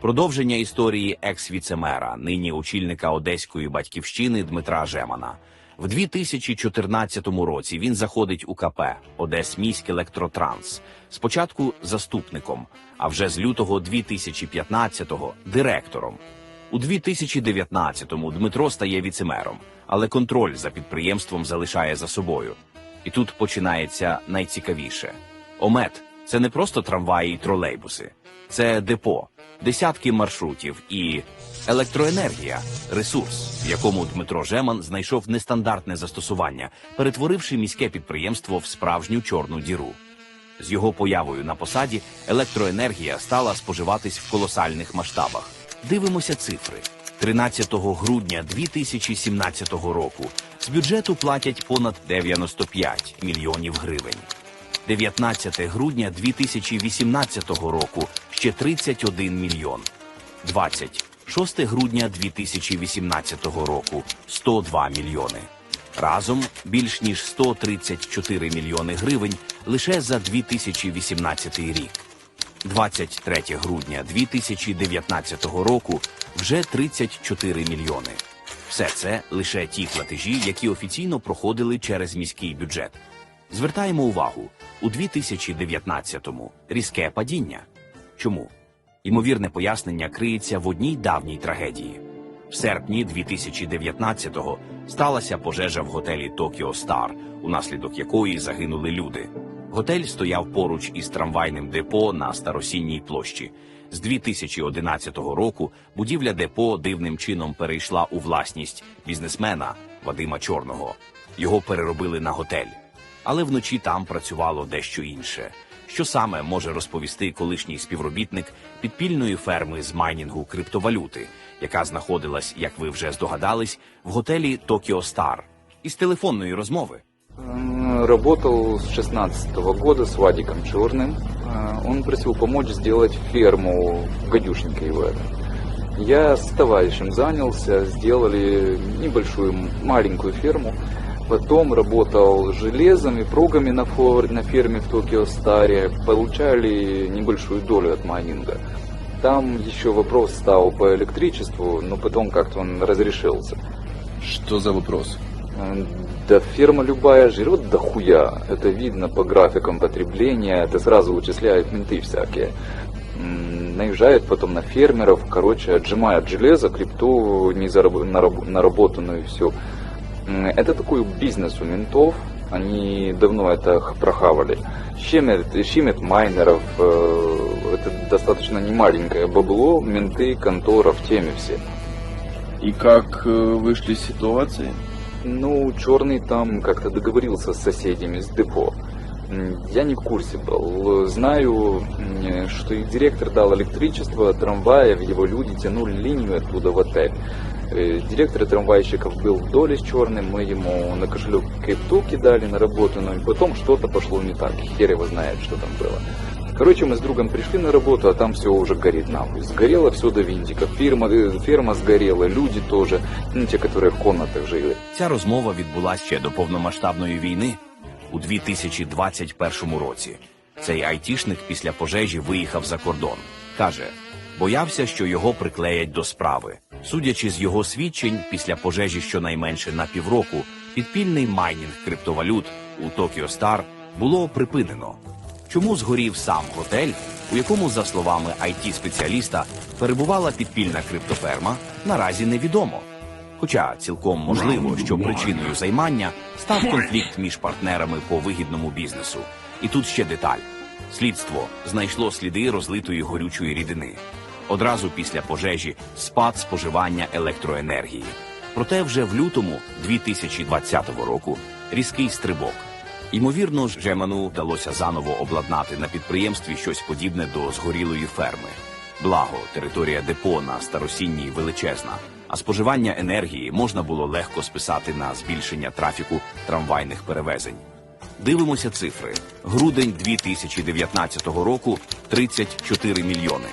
Продовження історії екс-віцемера, нині очільника одеської батьківщини Дмитра Жемана. В 2014 році він заходить у КП Одесміськ Електротранс. Спочатку заступником, а вже з лютого 2015-го директором. У 2019-му Дмитро стає віцемером, але контроль за підприємством залишає за собою. І тут починається найцікавіше. Омет це не просто трамваї і тролейбуси, це депо, десятки маршрутів і електроенергія ресурс, в якому Дмитро Жеман знайшов нестандартне застосування, перетворивши міське підприємство в справжню чорну діру. З його появою на посаді електроенергія стала споживатись в колосальних масштабах. Дивимося цифри. 13 грудня 2017 року з бюджету платять понад 95 мільйонів гривень. 19 грудня 2018 року ще 31 мільйон. 26 грудня 2018 року 102 мільйони. Разом більш ніж 134 мільйони гривень лише за 2018 рік. 23 грудня 2019 року вже 34 мільйони. Все це лише ті платежі, які офіційно проходили через міський бюджет. Звертаємо увагу у 2019-му різке падіння. Чому? Ймовірне пояснення криється в одній давній трагедії. В серпні 2019-го сталася пожежа в готелі Токіо Стар, унаслідок якої загинули люди. Готель стояв поруч із трамвайним депо на Старосінній площі. З 2011 року будівля депо дивним чином перейшла у власність бізнесмена Вадима Чорного. Його переробили на готель Але вночі там працювало дещо інше. Що саме може розповісти колишній співробітник підпільної ферми з майнінгу криптовалюти, яка знаходилась, як ви вже здогадались, в готелі Токіо Стар, із телефонної розмови. М, Работал с 16 года с Вадиком Черным. Э, Он просил помочь сделать ферму в Гадюшнике его это. Я с товарищем занялся, сделали небольшую м- маленькую ферму. Потом работал железом и прогами на, фор- на ферме в Токио Старе. Получали небольшую долю от майнинга. Там еще вопрос стал по электричеству, но потом как-то он разрешился. Что за вопрос? Э, Да ферма любая жрет дохуя. Это видно по графикам потребления. Это сразу вычисляют менты всякие. Наезжают потом на фермеров, короче, отжимают железо, крипту не зараб- нараб- наработанную и все. Это такой бизнес у ментов. Они давно это прохавали. Щемят, щемят майнеров. э, Это достаточно немаленькое бабло. Менты, контора в теме все. И как э, вышли из ситуации? Ну, черный там как-то договорился с соседями с депо. М, Я не в курсе был. Знаю, м, что и директор дал электричество, трамваев, его люди тянули линию оттуда в отель. Э, Директор трамвайщиков был в доле с черным, мы ему на кошелек крипту кидали наработанную, и потом что-то пошло не так. Хер его знает, что там было. Короче, мы с другом пришли на работу, а там все уже горит нахуй. Сгорело все до винтика. Фирма, э, ферма сгорела, люди тоже, ну, те, которые в комнатах жили. Ця розмова відбулася ще до повномасштабної війни у 2021 році. Цей айтішник після пожежі виїхав за кордон. Каже, боявся, що його приклеять до справи. Судячи з його свідчень, після пожежі щонайменше на півроку, підпільний майнінг криптовалют у Токіо Стар було припинено. Чому згорів сам готель, у якому, за словами it спеціаліста перебувала підпільна криптоферма, наразі невідомо. Хоча цілком можливо, що причиною займання став конфлікт між партнерами по вигідному бізнесу. І тут ще деталь: слідство знайшло сліди розлитої горючої рідини. Одразу після пожежі спад споживання електроенергії. Проте вже в лютому 2020 року різкий стрибок. Ймовірно, Жеману вдалося заново обладнати на підприємстві щось подібне до згорілої ферми. Благо, територія депо на старосінній величезна, а споживання енергії можна було легко списати на збільшення трафіку трамвайних перевезень. Дивимося цифри. Грудень 2019 року 34 мільйони.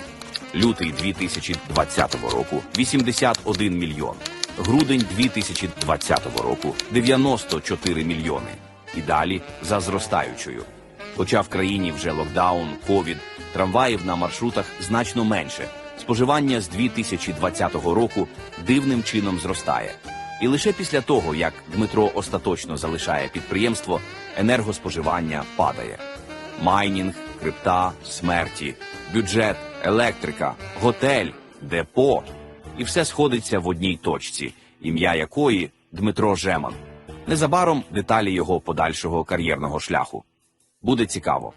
Лютий 2020 року 81 мільйон. Грудень 2020 року 94 мільйони. І далі за зростаючою. Хоча в країні вже локдаун, ковід, трамваїв на маршрутах значно менше. Споживання з 2020 року дивним чином зростає. І лише після того, як Дмитро остаточно залишає підприємство, енергоспоживання падає. Майнінг, крипта, смерті, бюджет, електрика, готель, депо. І все сходиться в одній точці, ім'я якої Дмитро Жеман. Незабаром деталі його подальшого кар'єрного шляху. Буде цікаво.